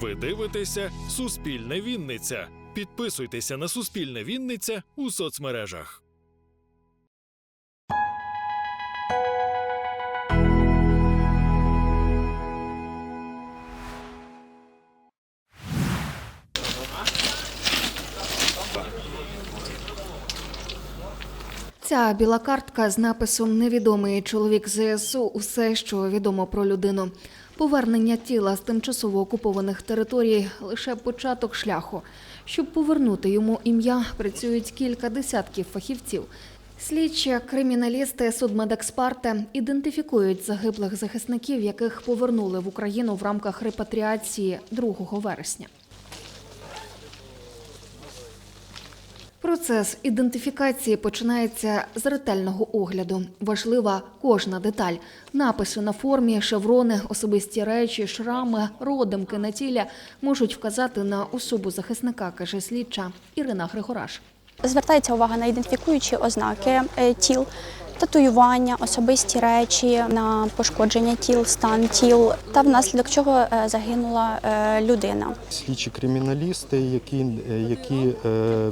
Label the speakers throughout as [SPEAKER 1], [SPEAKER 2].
[SPEAKER 1] Ви дивитеся Суспільне Вінниця. Підписуйтеся на Суспільне Вінниця у соцмережах.
[SPEAKER 2] Ця біла картка з написом Невідомий чоловік ЗСУ усе, що відомо про людину. Повернення тіла з тимчасово окупованих територій лише початок шляху. Щоб повернути йому ім'я, працюють кілька десятків фахівців. Слідчі, криміналісти, судмедексперти ідентифікують загиблих захисників, яких повернули в Україну в рамках репатріації 2 вересня. Процес ідентифікації починається з ретельного огляду. Важлива кожна деталь: написи на формі, шеврони, особисті речі, шрами, родимки на тілі можуть вказати на особу захисника, каже слідча Ірина Григораш.
[SPEAKER 3] Звертається увага на ідентифікуючі ознаки е, тіл, татуювання, особисті речі на пошкодження тіл, стан тіл та внаслідок чого е, загинула е, людина.
[SPEAKER 4] Слідчі криміналісти, які, е, які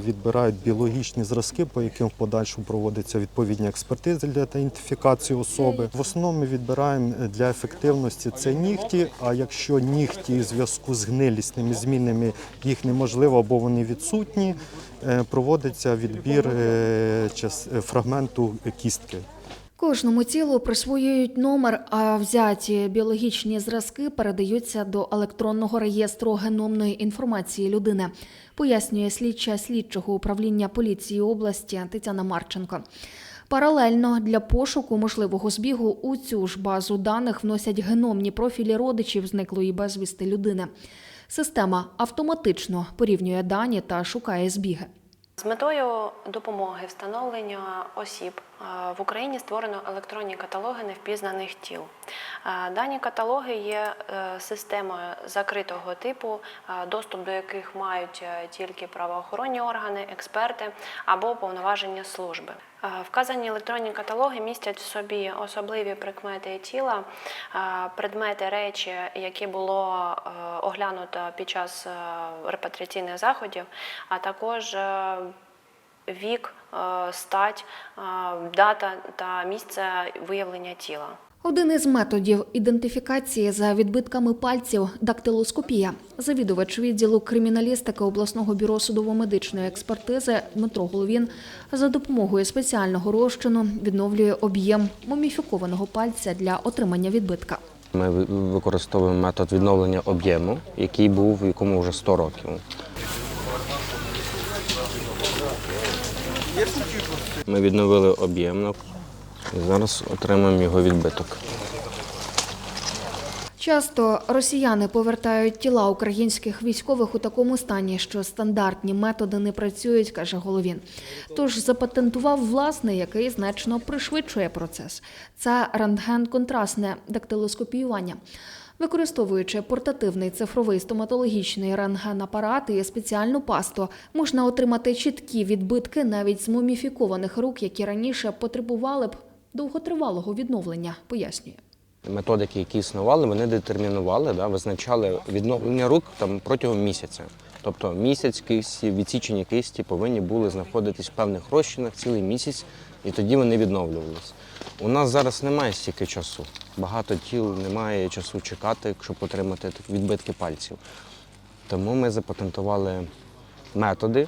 [SPEAKER 4] відбирають біологічні зразки, по яким в подальшому проводяться відповідні експертизи для ідентифікації особи. В основному ми відбираємо для ефективності це нігті. А якщо нігті в зв'язку з гнилісними змінами їх неможливо або вони відсутні, проводиться відбір фрагменту кістки.
[SPEAKER 2] Кожному тілу присвоюють номер, а взяті біологічні зразки передаються до електронного реєстру геномної інформації людини, пояснює слідча слідчого управління поліції області Тетяна Марченко. Паралельно для пошуку можливого збігу у цю ж базу даних вносять геномні профілі родичів зниклої безвісти людини. Система автоматично порівнює дані та шукає збіги.
[SPEAKER 5] З метою допомоги встановлення осіб е, в Україні створено електронні каталоги невпізнаних тіл. Е, Дані каталоги є е, системою закритого типу, доступ до яких мають тільки правоохоронні органи, експерти або повноваження служби. Вказані електронні каталоги містять в собі особливі прикмети тіла, предмети речі, які було е, оглянуто під час е, репатріаційних заходів, а також е, вік, стать, дата та місце виявлення тіла.
[SPEAKER 2] Один із методів ідентифікації за відбитками пальців дактилоскопія. Завідувач відділу криміналістики обласного бюро судово-медичної експертизи Дмитро Головін за допомогою спеціального розчину відновлює об'єм муміфікованого пальця для отримання відбитка.
[SPEAKER 6] Ми використовуємо метод відновлення об'єму, який був якому вже 100 років. Ми відновили об'єм і зараз отримаємо його відбиток.
[SPEAKER 2] Часто росіяни повертають тіла українських військових у такому стані, що стандартні методи не працюють, каже Головін. Тож запатентував власний, який значно пришвидшує процес. Це рентген-контрастне дактилоскопіювання. Використовуючи портативний цифровий стоматологічний рентген-апарат і спеціальну пасту, можна отримати чіткі відбитки навіть з муміфікованих рук, які раніше потребували б довготривалого відновлення, пояснює.
[SPEAKER 6] Методики, які існували, вони детермінували, да, визначали відновлення рук там, протягом місяця. Тобто місяць кисті, відсічені кисті повинні були знаходитись в певних розчинах цілий місяць, і тоді вони відновлювалися. У нас зараз немає стільки часу. Багато тіл немає часу чекати, щоб отримати відбитки пальців. Тому ми запатентували методи,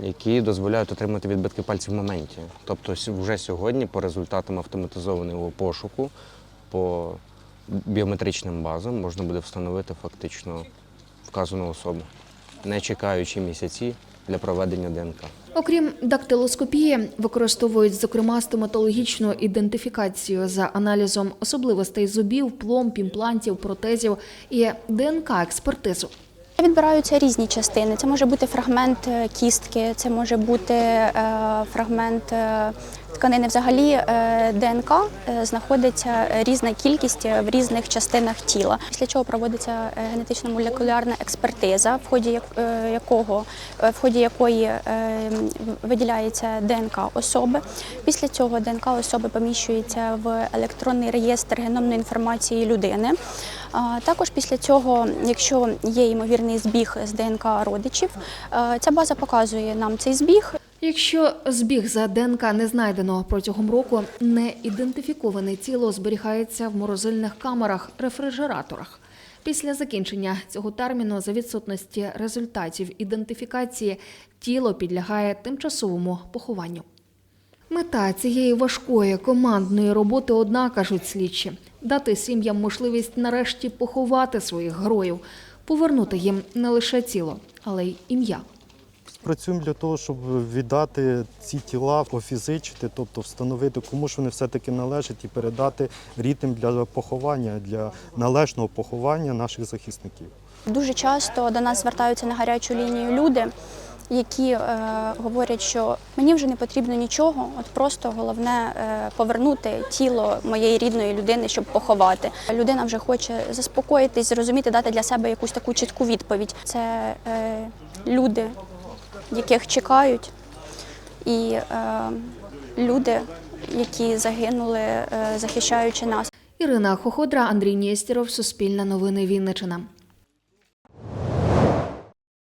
[SPEAKER 6] які дозволяють отримати відбитки пальців в моменті. Тобто вже сьогодні, по результатам автоматизованого пошуку, по біометричним базам можна буде встановити фактично вказану особу, не чекаючи місяці для проведення ДНК.
[SPEAKER 2] Окрім дактилоскопії, використовують зокрема стоматологічну ідентифікацію за аналізом особливостей зубів, пломб, імплантів, протезів і ДНК-експертизу.
[SPEAKER 3] Відбираються різні частини. Це може бути фрагмент е, кістки, це може бути е, фрагмент е, тканини. Взагалі ДНК знаходиться різна кількість в різних частинах тіла. Після чого проводиться е, генетично-молекулярна експертиза, в ході якого в ході якої виділяється ДНК особи. Після цього ДНК особи поміщується в електронний реєстр геномної інформації людини. Також після цього, якщо є ймовірний збіг з ДНК родичів, е, ця база показує нам цей збіг.
[SPEAKER 2] Якщо збіг за ДНК не знайдено протягом року, неідентифіковане тіло зберігається в морозильних камерах, рефрижераторах. Після закінчення цього терміну, за відсутності результатів ідентифікації, тіло підлягає тимчасовому похованню. Мета цієї важкої командної роботи одна, кажуть слідчі, дати сім'ям можливість нарешті поховати своїх героїв, повернути їм не лише тіло, але й ім'я.
[SPEAKER 4] Працюємо для того, щоб віддати ці тіла, офізичити, тобто встановити, кому ж вони все-таки належать, і передати рідним для поховання, для належного поховання наших захисників.
[SPEAKER 3] Дуже часто до нас звертаються на гарячу лінію люди, які е, говорять, що мені вже не потрібно нічого, от просто головне е, повернути тіло моєї рідної людини, щоб поховати. Людина вже хоче заспокоїтись, зрозуміти, дати для себе якусь таку чітку відповідь. Це е, люди, яких чекають, і е, люди, які загинули, е, захищаючи нас.
[SPEAKER 2] Ірина Хоходра, Андрій Нєстєров, Суспільне новини Вінниччина.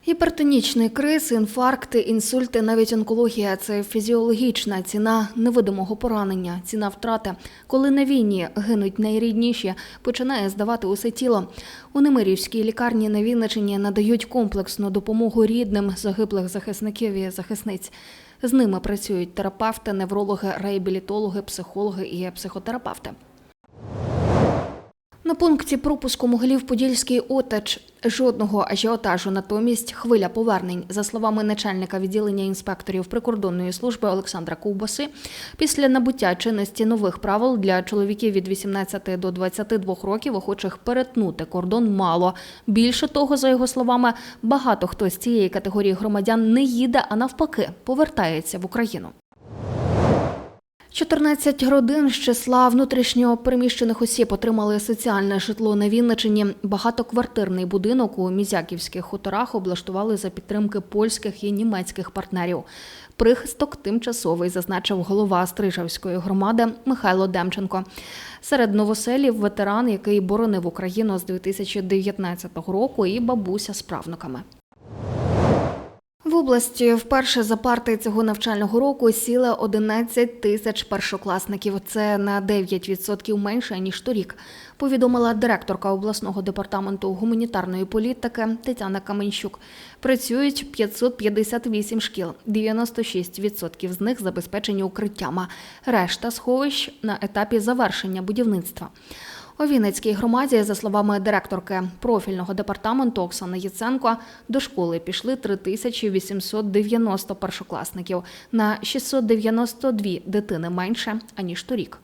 [SPEAKER 2] Гіпертонічний криз, інфаркти, інсульти, навіть онкологія це фізіологічна ціна невидимого поранення, ціна втрати. Коли на війні гинуть найрідніші, починає здавати усе тіло. У Немирівській лікарні на Вінниччині надають комплексну допомогу рідним загиблих захисників і захисниць. З ними працюють терапевти, неврологи, реабілітологи, психологи і психотерапевти. На пункті пропуску Могилів-Подільський отач жодного ажіотажу, натомість хвиля повернень. За словами начальника відділення інспекторів прикордонної служби Олександра Ковбаси, після набуття чинності нових правил для чоловіків від 18 до 22 років охочих перетнути кордон мало. Більше того, за його словами, багато хто з цієї категорії громадян не їде, а навпаки повертається в Україну. 14 родин з числа внутрішньо переміщених осіб отримали соціальне житло на Вінничині. Багатоквартирний будинок у Мізяківських хуторах облаштували за підтримки польських і німецьких партнерів. Прихисток тимчасовий, зазначив голова Стрижавської громади Михайло Демченко. Серед новоселів ветеран, який боронив Україну з 2019 року, і бабуся з правнуками. Області вперше за парти цього навчального року сіли 11 тисяч першокласників. Це на 9% менше ніж торік. Повідомила директорка обласного департаменту гуманітарної політики Тетяна Каменщук. Працюють 558 шкіл, 96% з них забезпечені укриттями. Решта сховищ на етапі завершення будівництва. У Вінницькій громаді, за словами директорки профільного департаменту Оксани Яценко, до школи пішли 3890 першокласників на 692 дитини менше аніж торік.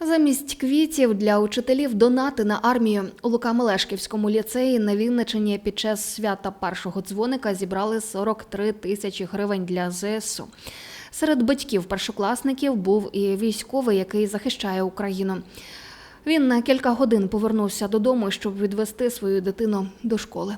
[SPEAKER 2] Замість квітів для учителів донати на армію у Лука-Мелешківському ліцеї на Вінничині під час свята першого дзвоника зібрали 43 тисячі гривень для ЗСУ. Серед батьків першокласників був і військовий, який захищає Україну. Він на кілька годин повернувся додому, щоб відвести свою дитину до школи.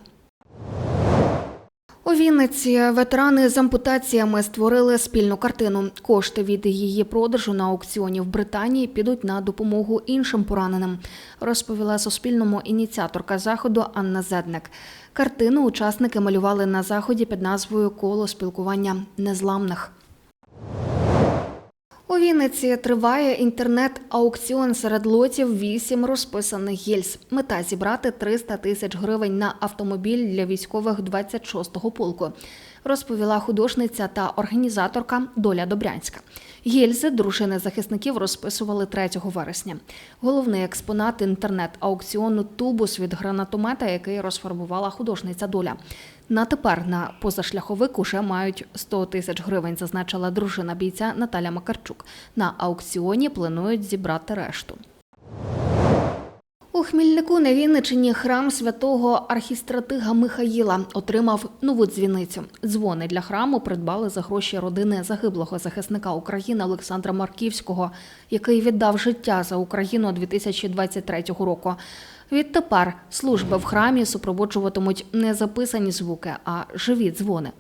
[SPEAKER 2] У Вінниці ветерани з ампутаціями створили спільну картину. Кошти від її продажу на аукціоні в Британії підуть на допомогу іншим пораненим, розповіла Суспільному ініціаторка заходу Анна Зедник. Картину учасники малювали на заході під назвою Коло спілкування незламних. У Вінниці триває інтернет-аукціон серед лотів 8 розписаних гільз. Мета зібрати 300 тисяч гривень на автомобіль для військових 26-го полку, розповіла художниця та організаторка Доля Добрянська. Гільзи дружини захисників розписували 3 вересня. Головний експонат інтернет-аукціону тубус від гранатомета, який розфарбувала художниця Доля. На тепер на позашляховик уже мають 100 тисяч гривень, зазначила дружина бійця Наталя Макарчук. На аукціоні планують зібрати решту. У Хмільнику на Вінничині храм святого архістратига Михаїла отримав нову дзвіницю. Дзвони для храму придбали за гроші родини загиблого захисника України Олександра Марківського, який віддав життя за Україну 2023 року. Відтепер служби в храмі супроводжуватимуть не записані звуки, а живі дзвони.